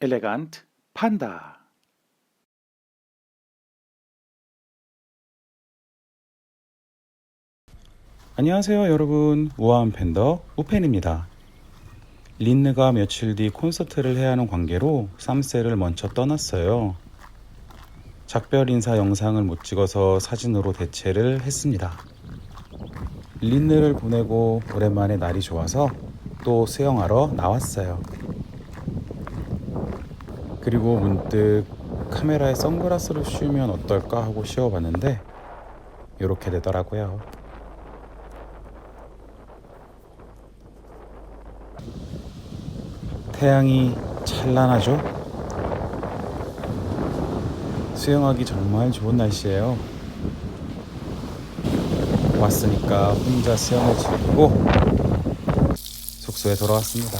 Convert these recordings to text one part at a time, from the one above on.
elegant Panda. 안녕하세요 여러분. 우아한 팬더 우펜입니다. 린느가 며칠 뒤 콘서트를 해야 하는 관계로 쌈세를 먼저 떠났어요. 작별 인사 영상을 못 찍어서 사진으로 대체를 했습니다. 린느를 보내고 오랜만에 날이 좋아서 또 수영하러 나왔어요 그리고 문득 카메라에 선글라스를 씌우면 어떨까 하고 씌워봤는데 이렇게 되더라고요 태양이 찬란하죠? 수영하기 정말 좋은 날씨예요. 왔으니까 혼자 수영을 즐기고 숙소에 돌아왔습니다.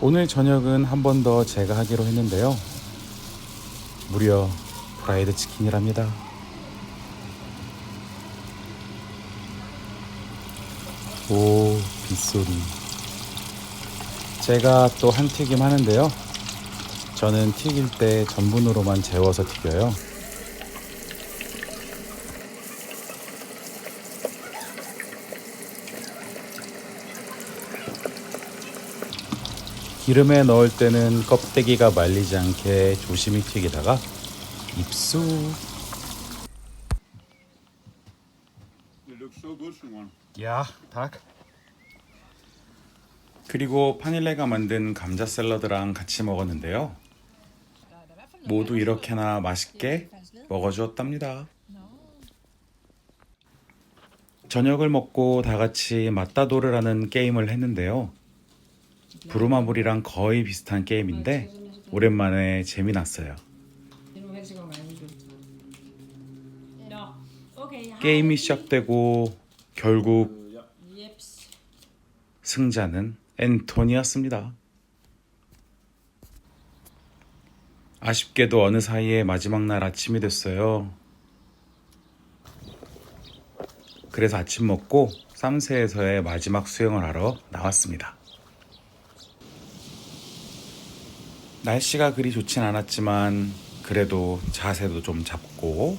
오늘 저녁은 한 번 더 제가 하기로 했는데요. 무려 프라이드 치킨이랍니다. 오, 빗소리. 제가 또 한 튀김 하는데요. 저는 튀길 때 전분으로만 재워서 튀겨요. 기름에 넣을 때는 껍데기가 말리지 않게 조심히 튀기다가 입수. 야, 닭. 그리고 파닐레가 만든 감자 샐러드랑 같이 먹었는데요. 모두 이렇게나 맛있게 먹어주었답니다. 저녁을 먹고 다 같이 맞다도르라는 게임을 했는데요. 부루마블이랑 거의 비슷한 게임인데 오랜만에 재미났어요. 게임이 시작되고 결국. 승자는 앤토니였습니다. 아쉽게도 어느 사이에 마지막 날 아침이 됐어요. 그래서 아침 먹고 쌈세에서의 마지막 수영을 하러 나왔습니다. 날씨가 그리 좋진 않았지만 그래도 자세도 좀 잡고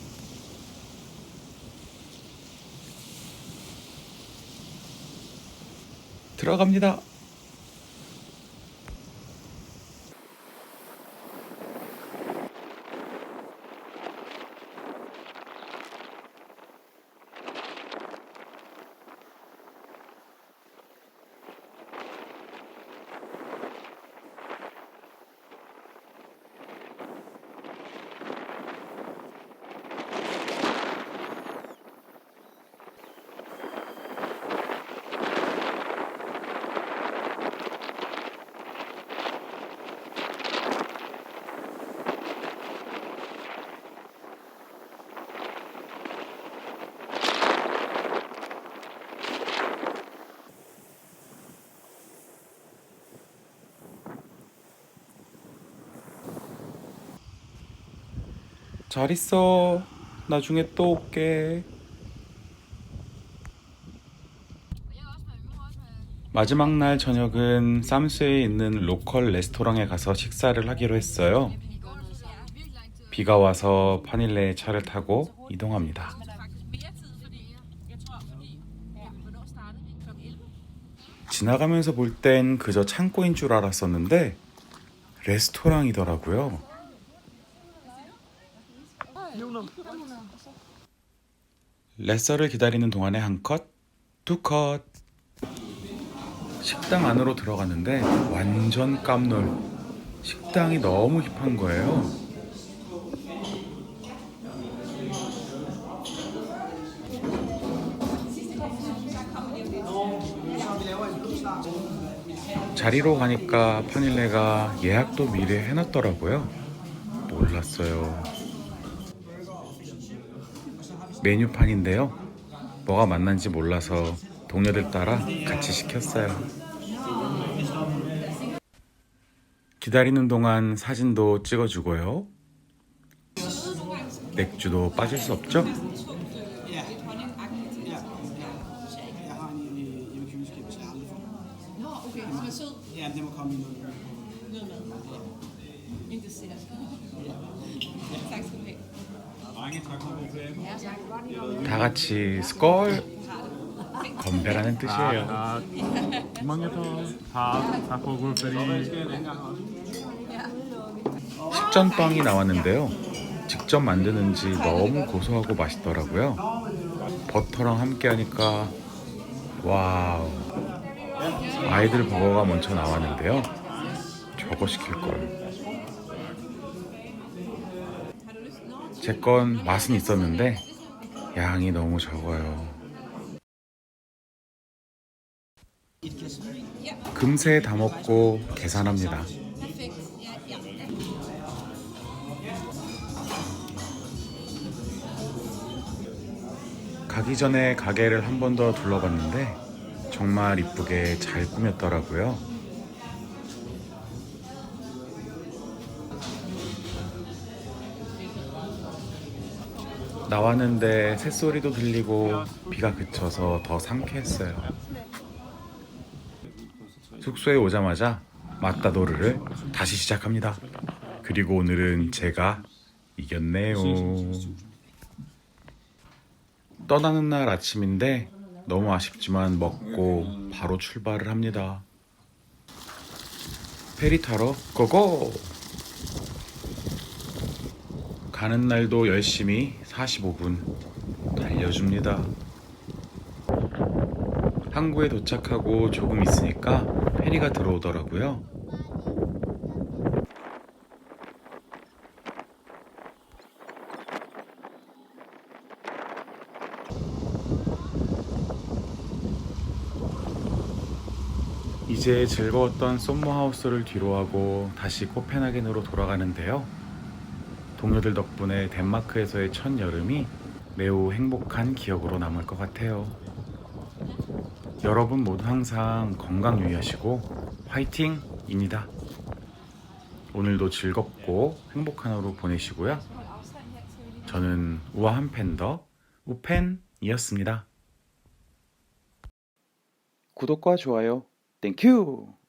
들어갑니다. 잘 있어. 나중에 또 올게. 마지막 날 저녁은 쌈스에 있는 로컬 레스토랑에 가서 식사를 하기로 했어요. 비가 와서 파닐레의 차를 타고 이동합니다. 지나가면서 볼 땐 그저 창고인 줄 알았었는데 레스토랑이더라고요. 레서를 기다리는 동안에 한 컷, 두 컷. 식당 안으로 들어갔는데 완전 깜놀. 식당이 너무 힙한 거예요. 자리로 가니까 파닐레가 예약도 미리 해놨더라고요. 몰랐어요. 메뉴판인데요. 뭐가 맛난지 몰라서 동료들 따라 같이 시켰어요. 기다리는 동안 사진도 찍어주고요. 맥주도 빠질 수 없죠? Er. 다 같이 스콜 건배라는 뜻이에요. Guldfri. 숙전빵이 나왔는데요. 직접 만드는지 너무 고소하고 맛있더라고요. 버터랑 함께 하니까 와우. 아이들 버거가 먼저 나왔는데요. 저거 시킬 걸. 제 건 맛은 있었는데 양이 너무 적어요. 금세 다 먹고 계산합니다. 가기 전에 가게를 한 번 더 둘러봤는데 정말 이쁘게 잘 꾸몄더라고요. 나왔는데 새소리도 들리고 비가 그쳐서 더 상쾌했어요. 숙소에 오자마자 마따도르를 다시 시작합니다. 그리고 오늘은 제가 이겼네요. 떠나는 날 아침인데 너무 아쉽지만 먹고 바로 출발을 합니다. 페리 타러 고고! 가는 날도 열심히 45분 달려줍니다. 항구에 도착하고 조금 있으니까 페리가 들어오더라고요. 이제 즐거웠던 솜모하우스를 뒤로하고 다시 코펜하겐으로 돌아가는데요. 동료들 덕분에 덴마크에서의 첫 여름이 매우 행복한 기억으로 남을 것 같아요. 여러분 모두 항상 건강 유의하시고 화이팅입니다. 오늘도 즐겁고 행복한 하루 보내시고요. 저는 우아한 팬더 우펜이었습니다. 구독과 좋아요 땡큐